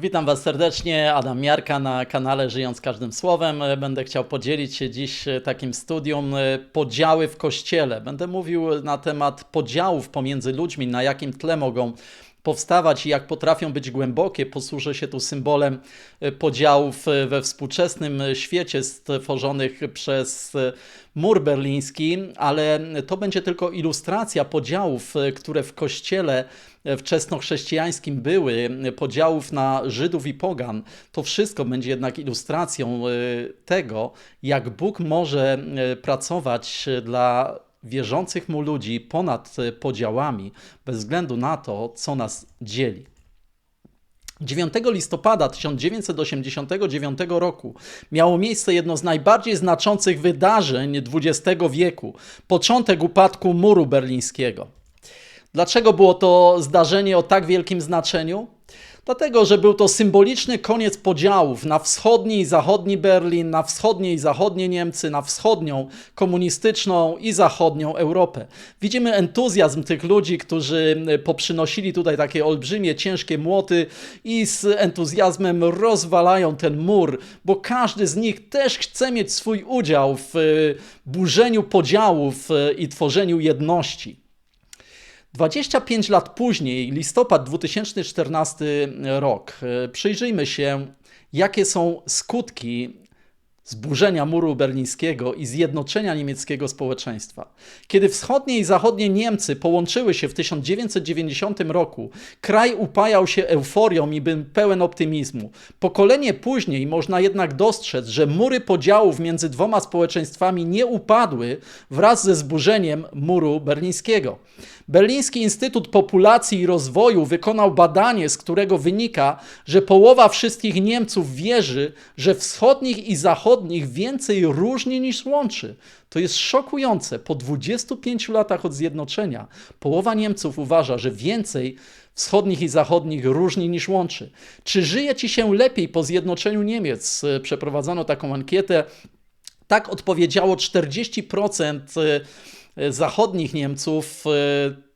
Witam Was serdecznie, Adam Miarka na kanale Żyjąc Każdym Słowem. Będę chciał podzielić się dziś takim studium e, podziały w Kościele. Będę mówił na temat podziałów pomiędzy ludźmi, na jakim tle mogą powstawać i jak potrafią być głębokie. Posłużę się tu symbolem e, podziałów e, we współczesnym świecie stworzonych przez mur berliński, ale to będzie tylko ilustracja podziałów, które w Kościele wczesnochrześcijańskim były, podziałów na Żydów i Pogan, to wszystko będzie jednak ilustracją tego, jak Bóg może pracować dla wierzących mu ludzi ponad podziałami, bez względu na to, co nas dzieli. 9 listopada 1989 roku miało miejsce jedno z najbardziej znaczących wydarzeń XX wieku początek upadku muru berlińskiego. Dlaczego było to zdarzenie o tak wielkim znaczeniu? Dlatego, że był to symboliczny koniec podziałów na wschodni i zachodni Berlin, na wschodnie i zachodnie Niemcy, na wschodnią komunistyczną i zachodnią Europę. Widzimy entuzjazm tych ludzi, którzy poprzynosili tutaj takie olbrzymie, ciężkie młoty i z entuzjazmem rozwalają ten mur, bo każdy z nich też chce mieć swój udział w burzeniu podziałów i tworzeniu jedności. 25 lat później, listopad 2014 rok, e, przyjrzyjmy się, jakie są skutki zburzenia muru berlińskiego i zjednoczenia niemieckiego społeczeństwa. Kiedy wschodnie i zachodnie Niemcy połączyły się w 1990 roku, kraj upajał się euforią i był pełen optymizmu. Pokolenie później można jednak dostrzec, że mury podziałów między dwoma społeczeństwami nie upadły wraz ze zburzeniem muru berlińskiego. Berliński Instytut Populacji i Rozwoju wykonał badanie, z którego wynika, że połowa wszystkich Niemców wierzy, że wschodnich i zachodnich więcej różni niż łączy. To jest szokujące. Po 25 latach od zjednoczenia połowa Niemców uważa, że więcej wschodnich i zachodnich różni niż łączy. Czy żyje ci się lepiej po zjednoczeniu Niemiec? Przeprowadzono taką ankietę. Tak odpowiedziało 40% zachodnich Niemców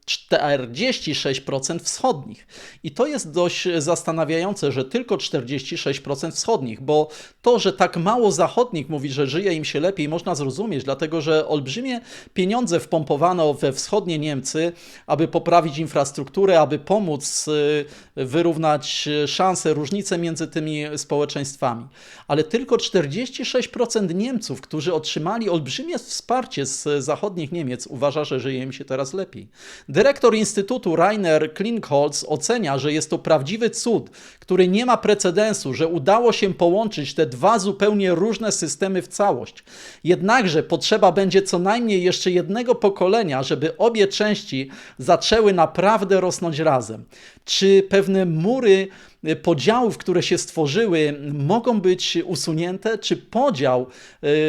46% wschodnich. I to jest dość zastanawiające, że tylko 46% wschodnich, bo to, że tak mało zachodnich mówi, że żyje im się lepiej, można zrozumieć, dlatego że olbrzymie pieniądze wpompowano we wschodnie Niemcy, aby poprawić infrastrukturę, aby pomóc y, wyrównać szanse, różnice między tymi społeczeństwami. Ale tylko 46% Niemców, którzy otrzymali olbrzymie wsparcie z zachodnich Niemiec, uważa, że żyje im się teraz lepiej. Dyrektor Instytutu Rainer Klinkholz ocenia, że jest to prawdziwy cud, który nie ma precedensu, że udało się połączyć te dwa zupełnie różne systemy w całość. Jednakże potrzeba będzie co najmniej jeszcze jednego pokolenia, żeby obie części zaczęły naprawdę rosnąć razem. Czy pewne mury Y, podziałów, które się stworzyły, mogą być usunięte? Czy podział,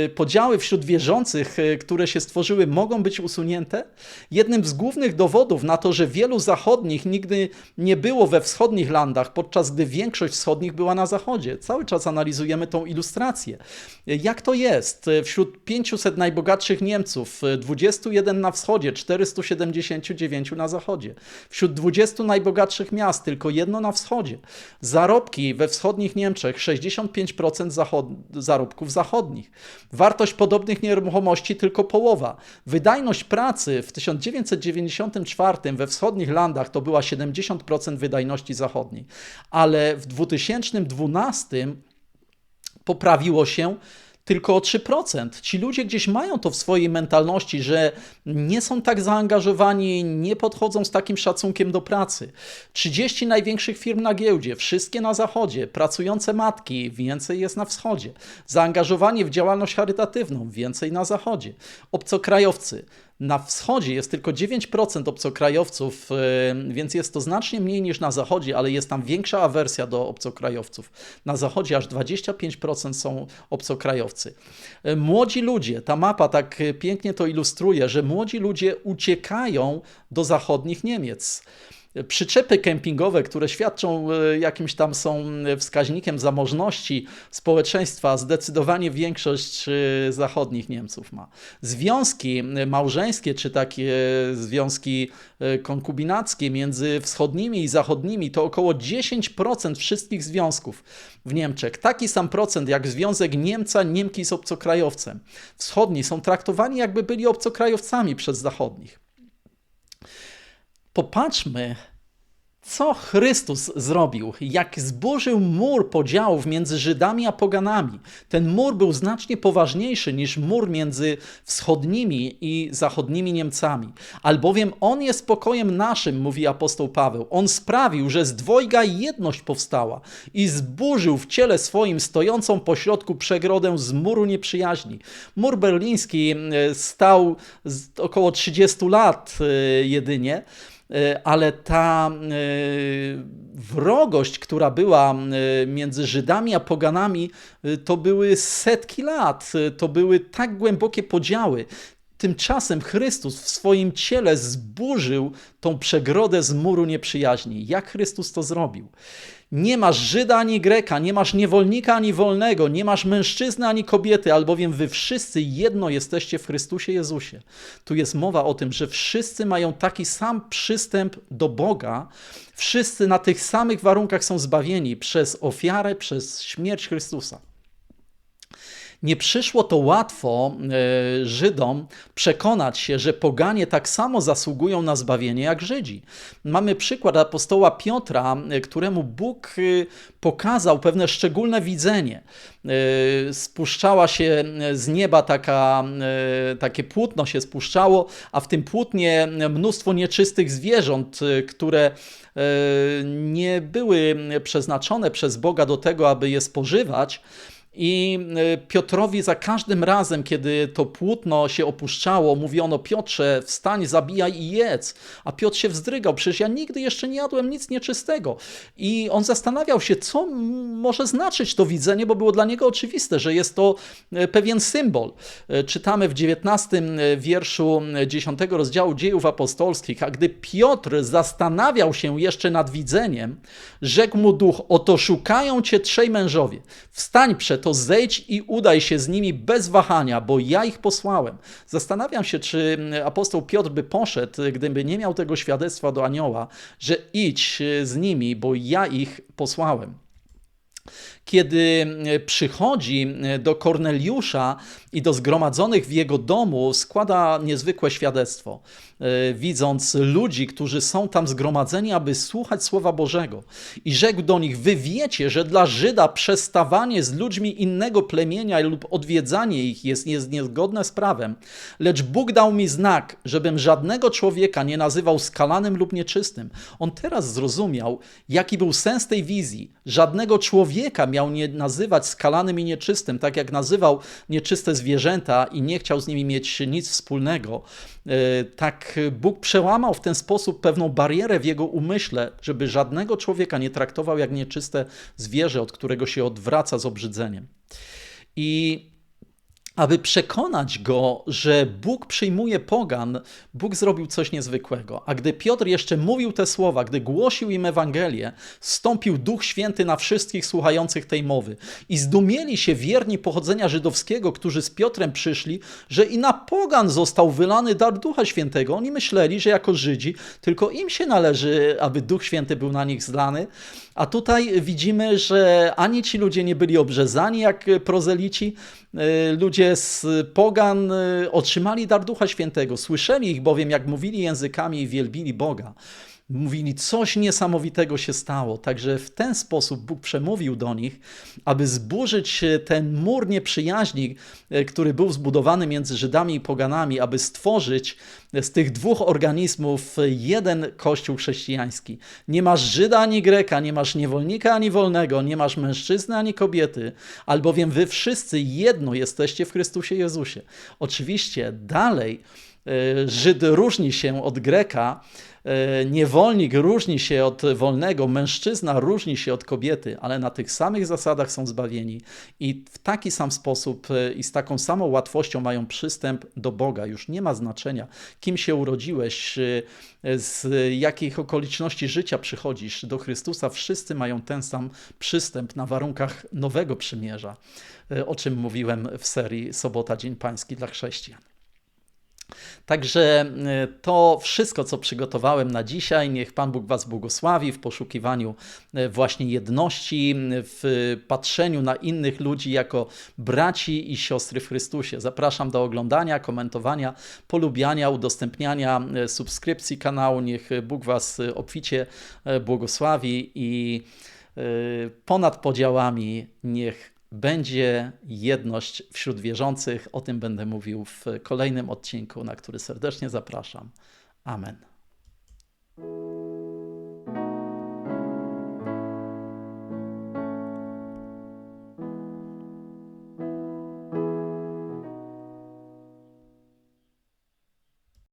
y, podziały wśród wierzących, y, które się stworzyły, mogą być usunięte? Jednym z głównych dowodów na to, że wielu zachodnich nigdy nie było we wschodnich landach, podczas gdy większość wschodnich była na zachodzie. Cały czas analizujemy tą ilustrację. Jak to jest? Wśród 500 najbogatszych Niemców, 21 na wschodzie, 479 na zachodzie. Wśród 20 najbogatszych miast, tylko jedno na wschodzie. Zarobki we wschodnich Niemczech 65% zachod zarobków zachodnich. Wartość podobnych nieruchomości tylko połowa. Wydajność pracy w 1994 we wschodnich landach to była 70% wydajności zachodniej, ale w 2012 poprawiło się tylko o 3%. Ci ludzie gdzieś mają to w swojej mentalności, że nie są tak zaangażowani, nie podchodzą z takim szacunkiem do pracy. 30 największych firm na giełdzie, wszystkie na zachodzie, pracujące matki, więcej jest na wschodzie. Zaangażowanie w działalność charytatywną, więcej na zachodzie. Obcokrajowcy, na wschodzie jest tylko 9% obcokrajowców, e, więc jest to znacznie mniej niż na zachodzie, ale jest tam większa awersja do obcokrajowców. Na zachodzie aż 25% są obcokrajowcy. E, młodzi ludzie, ta mapa tak pięknie to ilustruje, że młodzi ludzie uciekają do zachodnich Niemiec. Przyczepy kempingowe, które świadczą e, jakimś tam są wskaźnikiem zamożności społeczeństwa, zdecydowanie większość e, zachodnich Niemców ma. Związki małżeńskie, czy takie związki e, konkubinackie między wschodnimi i zachodnimi to około 10% wszystkich związków w Niemczech. Taki sam procent jak związek Niemca, Niemki z obcokrajowcem. Wschodni są traktowani jakby byli obcokrajowcami przez zachodnich. Popatrzmy, co Chrystus zrobił, jak zburzył mur podziałów między Żydami a poganami. Ten mur był znacznie poważniejszy niż mur między wschodnimi i zachodnimi Niemcami. Albowiem On jest pokojem naszym, mówi apostoł Paweł. On sprawił, że z dwojga jedność powstała i zburzył w ciele swoim stojącą pośrodku przegrodę z muru nieprzyjaźni. Mur berliński e, stał około 30 lat e, jedynie. E, ale ta e, wrogość, która była e, między Żydami a poganami, to były setki lat, to były tak głębokie podziały. Tymczasem Chrystus w swoim ciele zburzył tą przegrodę z muru nieprzyjaźni. Jak Chrystus to zrobił? Nie masz Żyda ani Greka, nie masz niewolnika ani wolnego, nie masz mężczyzny ani kobiety, albowiem wy wszyscy jedno jesteście w Chrystusie Jezusie. Tu jest mowa o tym, że wszyscy mają taki sam przystęp do Boga, wszyscy na tych samych warunkach są zbawieni przez ofiarę, przez śmierć Chrystusa. Nie przyszło to łatwo e, Żydom przekonać się, że poganie tak samo zasługują na zbawienie jak Żydzi. Mamy przykład apostoła Piotra, e, któremu Bóg e, pokazał pewne szczególne widzenie. Spuszczała się z nieba taka, takie płótno się spuszczało, a w tym płótnie mnóstwo nieczystych zwierząt, które nie były przeznaczone przez Boga do tego, aby je spożywać. I e, Piotrowi za każdym razem, kiedy to płótno się opuszczało, mówiono: Piotrze, wstań, zabijaj i jedz. A Piotr się wzdrygał: Przecież ja nigdy jeszcze nie jadłem nic nieczystego. I on zastanawiał się, co może znaczyć to widzenie, bo było dla niego oczywiste, że jest to e, pewien symbol. E, czytamy w 19 wierszu 10 rozdziału Dziejów Apostolskich: A gdy Piotr zastanawiał się jeszcze nad widzeniem, rzekł mu duch: Oto szukają cię trzej mężowie. Wstań przed to zejdź i udaj się z nimi bez wahania, bo ja ich posłałem. Zastanawiam się, czy apostoł Piotr by poszedł, gdyby nie miał tego świadectwa do anioła, że idź z nimi, bo ja ich posłałem kiedy przychodzi do Korneliusza i do zgromadzonych w jego domu, składa niezwykłe świadectwo. E, widząc ludzi, którzy są tam zgromadzeni, aby słuchać Słowa Bożego. I rzekł do nich: Wy wiecie, że dla Żyda przestawanie z ludźmi innego plemienia lub odwiedzanie ich jest niezgodne z prawem. Lecz Bóg dał mi znak, żebym żadnego człowieka nie nazywał skalanym lub nieczystym. On teraz zrozumiał, jaki był sens tej wizji. Żadnego człowieka miał nie nazywać skalanym i nieczystym, tak jak nazywał nieczyste zwierzęta i nie chciał z nimi mieć nic wspólnego. E, tak Bóg przełamał w ten sposób pewną barierę w jego umyśle, żeby żadnego człowieka nie traktował jak nieczyste zwierzę, od którego się odwraca z obrzydzeniem. I aby przekonać go, że Bóg przyjmuje pogan, Bóg zrobił coś niezwykłego. A gdy Piotr jeszcze mówił te słowa, gdy głosił im Ewangelię, stąpił Duch Święty na wszystkich słuchających tej mowy. I zdumieli się wierni pochodzenia żydowskiego, którzy z Piotrem przyszli, że i na pogan został wylany dar Ducha Świętego. Oni myśleli, że jako Żydzi tylko im się należy, aby Duch Święty był na nich zlany. A tutaj widzimy, że ani ci ludzie nie byli obrzezani jak prozelici, e, ludzie z pogan e, otrzymali dar Ducha Świętego. Słyszeli ich bowiem, jak mówili językami i wielbili Boga mówili, coś niesamowitego się stało. Także w ten sposób Bóg przemówił do nich, aby zburzyć ten mur nieprzyjaźni, e, który był zbudowany między Żydami i poganami, aby stworzyć z tych dwóch organizmów jeden kościół chrześcijański. Nie masz Żyda ani Greka, nie masz niewolnika ani wolnego, nie masz mężczyzny ani kobiety, albowiem wy wszyscy jedno jesteście w Chrystusie Jezusie. Oczywiście dalej Żyd różni się od Greka, e, niewolnik różni się od wolnego, mężczyzna różni się od kobiety, ale na tych samych zasadach są zbawieni i w taki sam sposób e, i z taką samą łatwością mają przystęp do Boga. Już nie ma znaczenia, kim się urodziłeś, e, z jakich okoliczności życia przychodzisz do Chrystusa. Wszyscy mają ten sam przystęp na warunkach nowego przymierza, e, o czym mówiłem w serii Sobota Dzień Pański dla chrześcijan. Także e, to wszystko, co przygotowałem na dzisiaj. Niech Pan Bóg Was błogosławi w poszukiwaniu e, właśnie jedności, w patrzeniu na innych ludzi jako braci i siostry w Chrystusie. Zapraszam do oglądania, komentowania, polubiania, udostępniania, subskrypcji kanału. Niech Bóg Was obficie błogosławi i ponad podziałami niech będzie jedność wśród wierzących. O tym będę mówił w kolejnym odcinku, na który serdecznie zapraszam. Amen.